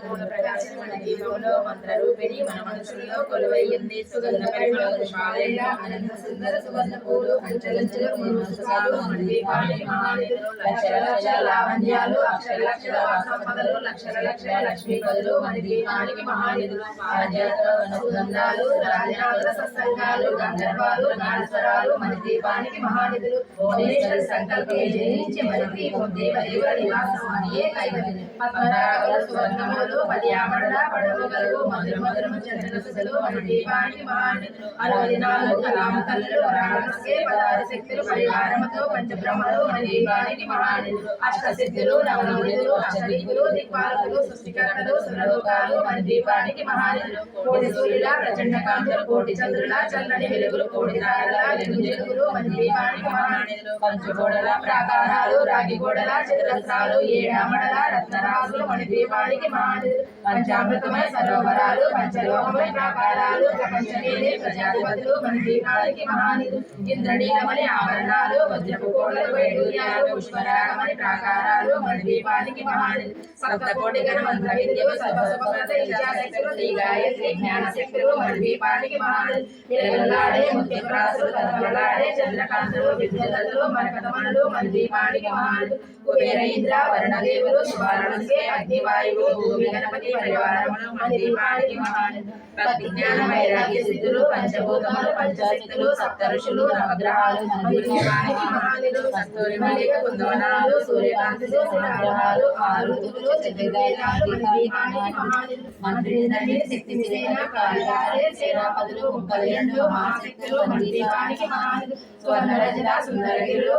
അതുപോലെ మూల ప్రకాశమైన దీపంలో మంత్రరూపిణి మన మనసుల్లో కొలువయ్యింది. సుగంధ పరిమళ పుష్పాలయ అనంత సుందర సువర్ణ పూలు అంచెలంచెల పురుషాలు మన దీపానికి మహానిధులు లక్షల లక్షల లావణ్యాలు అక్షర లక్షల వాసపదలు లక్షల లక్షల లక్ష్మీపదులు మన దీపానికి మహానిధులు ఆధ్యాత్మ సుగంధాలు రాజనాథుల సత్సంగాలు గంధర్వాలు నాగస్వరాలు మన దీపానికి మహానిధులు భువనేశ్వర సంకల్పే జయించి మన దీపం దేవ నివాసం అనియే కైవలి పద్మరాగల సువర్ణములు పర్యామరణ పడవగలు మధుర మధురము మన దీపానికి అరవై నాలుగు కలామ శక్తులు పరిహారముతో పంచబ్రహ్మలు మన దీపానికి దిక్పాలకులు సృష్టికర్తలు సురలోకాలు మన దీపానికి కోటి సూర్యుల ప్రచండ కాంతులు కోటి చంద్రుల చల్లని వెలుగులు కోటి తారల వెలుగు మన దీపానికి పంచగోడల ప్రాకారాలు రాగి గోడల చతురస్రాలు ఏడామడల రత్నరాజులు మన దీపానికి మహానిధులు పంచామృతమయ సరోవరాలు పంచలోకమయ ప్రాకారాలు ప్రపంచమేలే ప్రజాధిపతులు మన దీపాలకి మహానిధులు ఇంద్రనీలమని ఆభరణాలు వజ్రపు కోడలు వైడూర్యాలు పుష్పరాగమని ప్రాకారాలు మన దీపానికి మహానిధులు. సప్తకోటి గణ మంత్ర విద్యలు సర్వసుభ్రత ఇచ్చాశక్తులు శ్రీ గాయత్రి జ్ఞాన శక్తులు మన దీపానికి మహానిధులు. వెలుగులాడే ముఖ్యప్రాసులు తలవలాడే చంద్రకాంతులు విద్యుతలు మరకతమణులు మన దీపానికి మహానిధులు. కుబేర ఇంద్ర వరుణదేవులు శుభారణస్కే అగ్నివాయువు భూమి గణపతి పరివారములు మన దీపానికి భక్తి జ్ఞాన వైరాగ్య సిద్ధులు పంచభూతములు పంచశక్తులు నవగ్రహాలు కస్తూరి మల్లిక కుందవనాలు సూర్యకాంతులు మంత్రి శక్తి సేన సేనాపదులు మహాశక్తులు సుందరగిరులు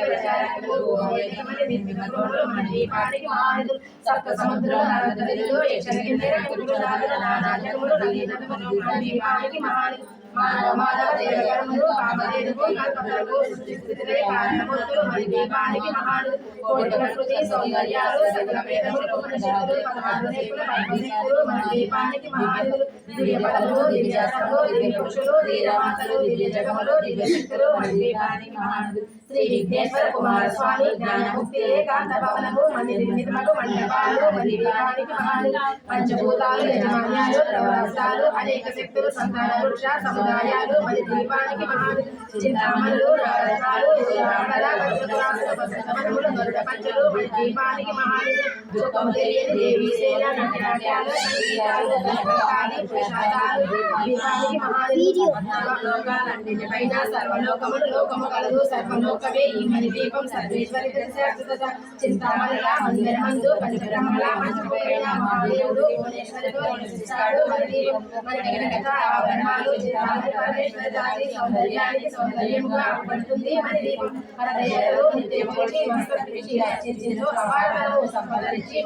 ప్రచారకులు సప్త సముద్రం మానవ మానవ దేవగణములు సృష్టిస్థితిలే కారణమూర్తులు దీపానికి కోటి ప్రకృతి సౌందర్యాలు సకల వేదములు ఉపనిషత్తులు పదహారు మన దీపానికి దివ్య పదములు దివ్య పురుషులు దివ్య జగములు దివ్య శక్తులు మన దీపానికి మహానులు శ్రీ విఘ్నేశ్వర కుమారస్వామి జ్ఞానముక్తి ఏకాంత భవనము మన నిర్మితమగు మండపాలు మన దీపానికి మహానులు పంచభూతాలు యజమాన్యాలు ప్రవాసాలు అనేక శక్తులు సంతాన వృక్ష సముదాయాలు మన దీపానికి మహానులు చింతామణులు నవరత్నాలు గరుడ పంచలు మన దీపానికి మహానులు దుఃఖము తెలియని దేవీ సేన నటనాట్యాలు సంగీతాలు ధనకాలి ప్రసాదాలు దీపానికి మహానులు లోకాలన్నిటిపైన సర్వలోకములు లోకము కలదు సర్వలోకమే ఈ మన సర్వేశ్వరి మందిరమందు మహాదేవుడు భువనేశ్వరుడు నివసిస్తాడు ఆభరణాలు సౌందర్యాన్ని సౌందర్యముగా పడుతుంది అపారము సంపదరించి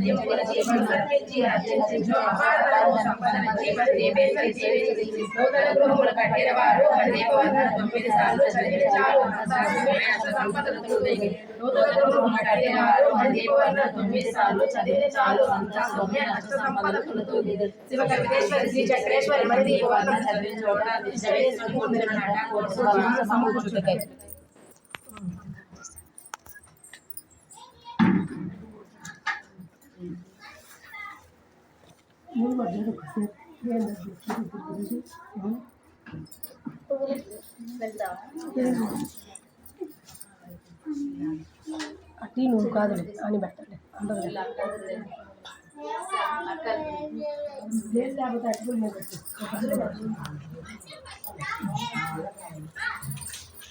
దయలో నిత్యమూర్తి మస్తృష్టి అర్చించు అపారము సంపదరించి మన దీపేశ్వరి తీరుస్తుంది నూతన గృహములు కట్టిన వారు మన దీపవర్ణ తొమ్మిది సార్లు చదివిన చాలు అసాధ్యమే అష్ట సంపదలు తొమ్మిది నూతన గృహములు కట్టిన వారు మన దీపవర్ణ తొమ్మిది సార్లు చదివిన చాలు అంతా అష్ట సంపదలు తొమ్మిది శివ కవితేశ్వరి శ్రీ చక్రేశ్వరి మరి దీపవర్ణ చదివిన చోట దిశవేశ్వరి అట్టి నువ్వు కాదు అని పెట్టండి అందరూ లేదు లేకపోతే అట్టుకుని మీద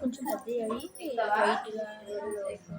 కొంచెం పెద్ద అవి వైట్గా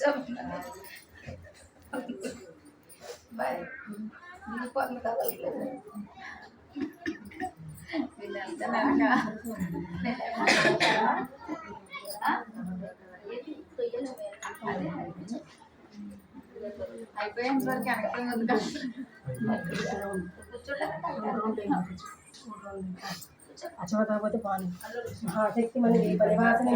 కూర్చో బాయ్ నీ వీళ్ళంతా అయిపోయేంత వరకు వెనక్కి వద్దు అచ్చవ బాగుంది మహాశక్తి మనది పరివాసనే